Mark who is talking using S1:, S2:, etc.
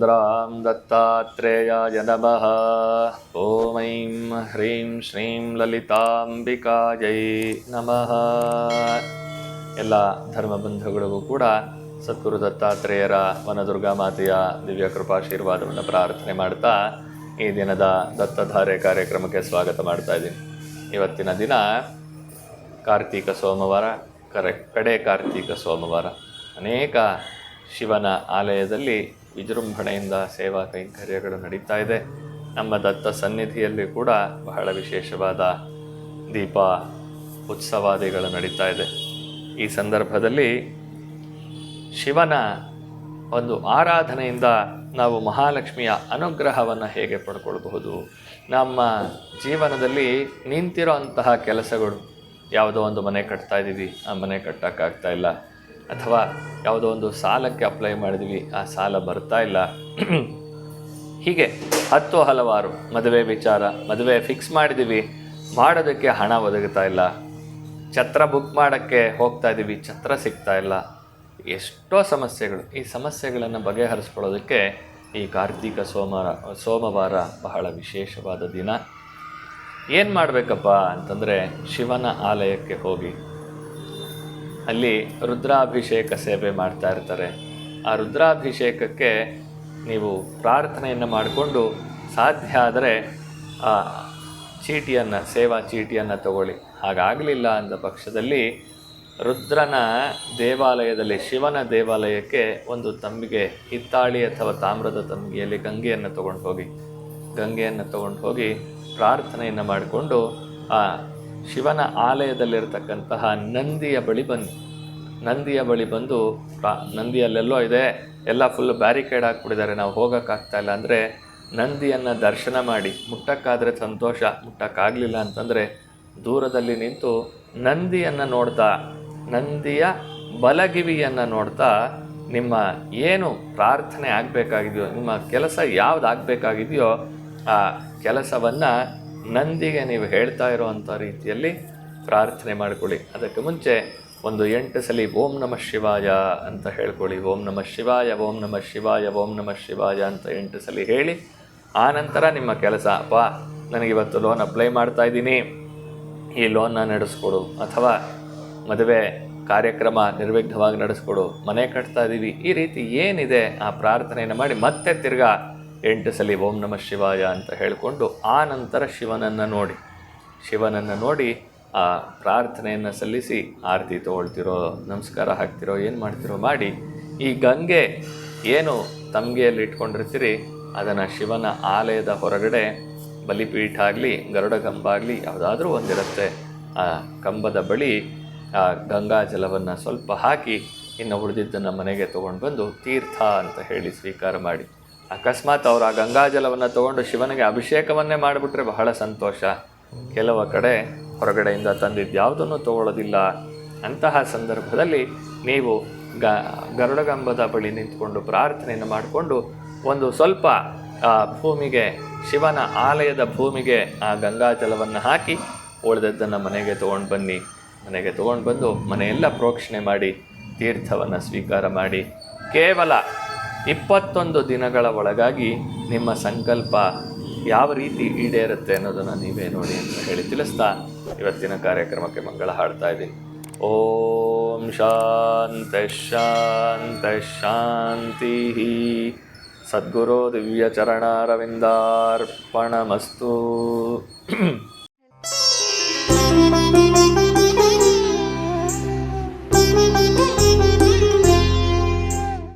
S1: ದತ್ತಾತ್ರೇಯಾಯ ನಮಃ ಓಂ ಐಂ ಹ್ರೀಂ ಶ್ರೀಂ ಲಲಿತಾಂಬಿಕಾಯೈ ನಮಃ ಎಲ್ಲ ಧರ್ಮ ಬಂಧುಗಳಿಗೂ ಕೂಡ ಸದ್ಗುರು ದತ್ತಾತ್ರೇಯರ ವನದುರ್ಗಾ ಮಾತೆಯ ದಿವ್ಯ ಕೃಪಾಶೀರ್ವಾದವನ್ನು ಪ್ರಾರ್ಥನೆ ಮಾಡ್ತಾ ಈ ದಿನದ ದತ್ತಧಾರೆ ಕಾರ್ಯಕ್ರಮಕ್ಕೆ ಸ್ವಾಗತ ಮಾಡ್ತಾ ಇದ್ದೀನಿ. ಇವತ್ತಿನ ದಿನ ಕಾರ್ತೀಕ ಸೋಮವಾರ, ಕರೆ, ಕಡೆ ಕಾರ್ತೀಕ ಸೋಮವಾರ. ಅನೇಕ ಶಿವನ ಆಲಯದಲ್ಲಿ ವಿಜೃಂಭಣೆಯಿಂದ ಸೇವಾ ಕೈಂಕರ್ಯಗಳು ನಡೀತಾ ಇದೆ. ನಮ್ಮ ದತ್ತ ಸನ್ನಿಧಿಯಲ್ಲಿ ಕೂಡ ಬಹಳ ವಿಶೇಷವಾದ ದೀಪ ಉತ್ಸವಾದಿಗಳು ನಡೀತಾ ಇದೆ. ಈ ಸಂದರ್ಭದಲ್ಲಿ ಶಿವನ ಒಂದು ಆರಾಧನೆಯಿಂದ ನಾವು ಮಹಾಲಕ್ಷ್ಮಿಯ ಅನುಗ್ರಹವನ್ನು ಹೇಗೆ ಪಡ್ಕೊಳ್ಬಹುದು? ನಮ್ಮ ಜೀವನದಲ್ಲಿ ನಿಂತಿರೋ ಅಂತಹ ಕೆಲಸಗಳು ಯಾವುದೋ ಒಂದು ಮನೆ ಕಟ್ತಾ ಇದ್ದೀವಿ. ಆ ಮನೆ ಕಟ್ಟೋಕ್ಕಾಗ್ತಾ ಇಲ್ಲ. ಅಥವಾ ಯಾವುದೋ ಒಂದು ಸಾಲಕ್ಕೆ ಅಪ್ಲೈ ಮಾಡಿದ್ವಿ, ಆ ಸಾಲ ಬರ್ತಾ ಇಲ್ಲ. ಹೀಗೆ ಹತ್ತು ಹಲವಾರು ಮದುವೆ ವಿಚಾರ, ಮದುವೆ ಫಿಕ್ಸ್ ಮಾಡಿದ್ದೀವಿ ಮಾಡೋದಕ್ಕೆ ಹಣ ಒದಗುತ್ತಾ ಇಲ್ಲ. ಛತ್ರ ಬುಕ್ ಮಾಡೋಕ್ಕೆ ಹೋಗ್ತಾ ಇದ್ದೀವಿ, ಛತ್ರ ಸಿಗ್ತಾ ಇಲ್ಲ. ಎಷ್ಟೋ ಸಮಸ್ಯೆಗಳು. ಈ ಸಮಸ್ಯೆಗಳನ್ನು ಬಗೆಹರಿಸ್ಕೊಳ್ಳೋದಕ್ಕೆ ಈ ಕಾರ್ತೀಕ ಸೋಮವಾರ ಸೋಮವಾರ ಬಹಳ ವಿಶೇಷವಾದ ದಿನ. ಏನು ಮಾಡಬೇಕಪ್ಪ ಅಂತಂದರೆ ಶಿವನ ಆಲಯಕ್ಕೆ ಹೋಗಿ ಅಲ್ಲಿ ರುದ್ರಾಭಿಷೇಕ ಸೇವೆ ಮಾಡ್ತಾ ಇರ್ತಾರೆ. ಆ ರುದ್ರಾಭಿಷೇಕಕ್ಕೆ ನೀವು ಪ್ರಾರ್ಥನೆಯನ್ನು ಮಾಡಿಕೊಂಡು ಸಾಧ್ಯ ಆದರೆ ಆ ಚೀಟಿಯನ್ನು, ಸೇವಾ ಚೀಟಿಯನ್ನು ತಗೊಳ್ಳಿ. ಹಾಗಾಗಲಿಲ್ಲ ಅಂದ ಪಕ್ಷದಲ್ಲಿ ರುದ್ರನ ದೇವಾಲಯದಲ್ಲಿ, ಶಿವನ ದೇವಾಲಯಕ್ಕೆ ಒಂದು ತಂಬಿಗೆ ಹಿತ್ತಾಳಿ ಅಥವಾ ತಾಮ್ರದ ತಂಬಿಗೆಯಲ್ಲಿ ಗಂಗೆಯನ್ನು ತಗೊಂಡು ಹೋಗಿ. ಗಂಗೆಯನ್ನು ತಗೊಂಡು ಹೋಗಿ ಪ್ರಾರ್ಥನೆಯನ್ನು ಮಾಡಿಕೊಂಡು ಆ ಶಿವನ ಆಲಯದಲ್ಲಿರ್ತಕ್ಕಂತಹ ನಂದಿಯ ಬಳಿ ಬಂದು ನಂದಿಯ ಬಳಿ ಬಂದು ನಂದಿಯಲ್ಲೆಲ್ಲೋ ಇದೆ. ಎಲ್ಲ ಫುಲ್ ಬ್ಯಾರಿಕೇಡ್ ಹಾಕ್ಬಿಟ್ಟಿದ್ದಾರೆ. ನಾವು ಹೋಗೋಕ್ಕಾಗ್ತಾ ಇಲ್ಲ ಅಂದರೆ ನಂದಿಯನ್ನು ದರ್ಶನ ಮಾಡಿ. ಮುಟ್ಟಕ್ಕಾದರೆ ಸಂತೋಷ, ಮುಟ್ಟಕ್ಕಾಗಲಿಲ್ಲ ಅಂತಂದರೆ ದೂರದಲ್ಲಿ ನಿಂತು ನಂದಿಯನ್ನು ನೋಡ್ತಾ, ನಂದಿಯ ಬಲಗಿವಿಯನ್ನು ನೋಡ್ತಾ ನಿಮ್ಮ ಏನು ಪ್ರಾರ್ಥನೆ ಆಗಬೇಕಾಗಿದೆಯೋ, ನಿಮ್ಮ ಕೆಲಸ ಯಾವುದಾಗಬೇಕಾಗಿದೆಯೋ ಆ ಕೆಲಸವನ್ನು ನಂದಿಗೆ ನೀವು ಹೇಳ್ತಾ ಇರುವಂಥ ರೀತಿಯಲ್ಲಿ ಪ್ರಾರ್ಥನೆ ಮಾಡಿಕೊಳ್ಳಿ. ಅದಕ್ಕೆ ಮುಂಚೆ ಒಂದು ಎಂಟು ಸಲ ಓಂ ನಮಃ ಶಿವಾಯ ಅಂತ ಹೇಳ್ಕೊಳ್ಳಿ. ಓಂ ನಮಃ ಶಿವಾಯ, ಓಂ ನಮಃ ಶಿವಾಯ, ಓಂ ನಮಃ ಶಿವಾಯ ಅಂತ ಎಂಟು ಸಲ ಹೇಳಿ ಆನಂತರ ನಿಮ್ಮ ಕೆಲಸ. ಅಪ್ಪ ನನಗಿವತ್ತು ಲೋನ್ ಅಪ್ಲೈ ಮಾಡ್ತಾ ಇದ್ದೀನಿ. ಈ ಲೋನ್ನ ನಡೆಸ್ಕೊಡು. ಅಥವಾ ಮದುವೆ ಕಾರ್ಯಕ್ರಮ ನಿರ್ವಿಘ್ನವಾಗಿ ನಡೆಸ್ಕೊಡು. ಮನೆ ಕಟ್ತಾ ಇದ್ದೀವಿ. ಈ ರೀತಿ ಏನಿದೆ ಆ ಪ್ರಾರ್ಥನೆಯನ್ನು ಮಾಡಿ ಮತ್ತೆ ತಿರ್ಗಾ ಎಂಟು ಸಲಿ ಓಂ ನಮಃ ಶಿವಾಯ ಅಂತ ಹೇಳಿಕೊಂಡು ಆ ನಂತರ ಶಿವನನ್ನು ನೋಡಿ ಶಿವನನ್ನು ನೋಡಿ ಆ ಪ್ರಾರ್ಥನೆಯನ್ನು ಸಲ್ಲಿಸಿ ಆರತಿ ತೊಗೊಳ್ತಿರೋ, ನಮಸ್ಕಾರ ಹಾಕ್ತಿರೋ, ಏನು ಮಾಡ್ತಿರೋ ಮಾಡಿ, ಈ ಗಂಗೆ ಏನು ತಂಗೆಯಲ್ಲಿ ಇಟ್ಕೊಂಡಿರ್ತೀರಿ, ಅದನ್ನು ಶಿವನ ಆಲಯದ ಹೊರಗಡೆ ಬಲಿಪೀಠ ಆಗಲಿ ಗರುಡ ಕಂಬ ಆಗಲಿ, ಯಾವುದಾದ್ರೂ ಒಂದಿರುತ್ತೆ. ಆ ಕಂಬದ ಬಳಿ ಆ ಗಂಗಾ ಜಲವನ್ನು ಸ್ವಲ್ಪ ಹಾಕಿ ಇನ್ನು ಉಳಿದಿದ್ದನ್ನು ಮನೆಗೆ ತೊಗೊಂಡು ಬಂದು ತೀರ್ಥ ಅಂತ ಹೇಳಿ ಸ್ವೀಕಾರ ಮಾಡಿ. ಅಕಸ್ಮಾತ್ ಅವರು ಆ ಗಂಗಾಜಲವನ್ನು ತಗೊಂಡು ಶಿವನಿಗೆ ಅಭಿಷೇಕವನ್ನೇ ಮಾಡಿಬಿಟ್ರೆ ಬಹಳ ಸಂತೋಷ. ಕೆಲವು ಕಡೆ ಹೊರಗಡೆಯಿಂದ ತಂದಿದ್ದು ಯಾವುದನ್ನು ತಗೊಳ್ಳೋದಿಲ್ಲ. ಅಂತಹ ಸಂದರ್ಭದಲ್ಲಿ ನೀವು ಗ, ಗರುಡಗಂಬದ ಬಳಿ ನಿಂತ್ಕೊಂಡು ಪ್ರಾರ್ಥನೆಯನ್ನು ಮಾಡಿಕೊಂಡು ಒಂದು ಸ್ವಲ್ಪ ಭೂಮಿಗೆ, ಶಿವನ ಆಲಯದ ಭೂಮಿಗೆ ಆ ಗಂಗಾಜಲವನ್ನು ಹಾಕಿ ಉಳಿದದ್ದನ್ನು ಮನೆಗೆ ತೊಗೊಂಡು ಬನ್ನಿ. ಮನೆಗೆ ತೊಗೊಂಡು ಬಂದು ಮನೆಯೆಲ್ಲ ಪ್ರೋಕ್ಷಣೆ ಮಾಡಿ, ತೀರ್ಥವನ್ನು ಸ್ವೀಕಾರ ಮಾಡಿ. ಕೇವಲ ಇಪ್ಪತ್ತೊಂದು ದಿನಗಳ ಒಳಗಾಗಿ ನಿಮ್ಮ ಸಂಕಲ್ಪ ಯಾವ ರೀತಿ ಈಡೇರುತ್ತೆ ಅನ್ನೋದನ್ನು ನೀವೇ ನೋಡಿ ಅಂತ ಹೇಳಿ ತಿಳಿಸ್ತಾ ಇವತ್ತಿನ ಕಾರ್ಯಕ್ರಮಕ್ಕೆ ಮಂಗಳ ಹಾಡ್ತಾ ಇದ್ದೀನಿ ಓಂ ಶಾಂತ ಶಾಂತ ಶಾಂತಿ ಸದ್ಗುರು ದಿವ್ಯ ಚರಣಾರವಿಂದಾರ್ಪಣಮಸ್ತು
S2: Thank you.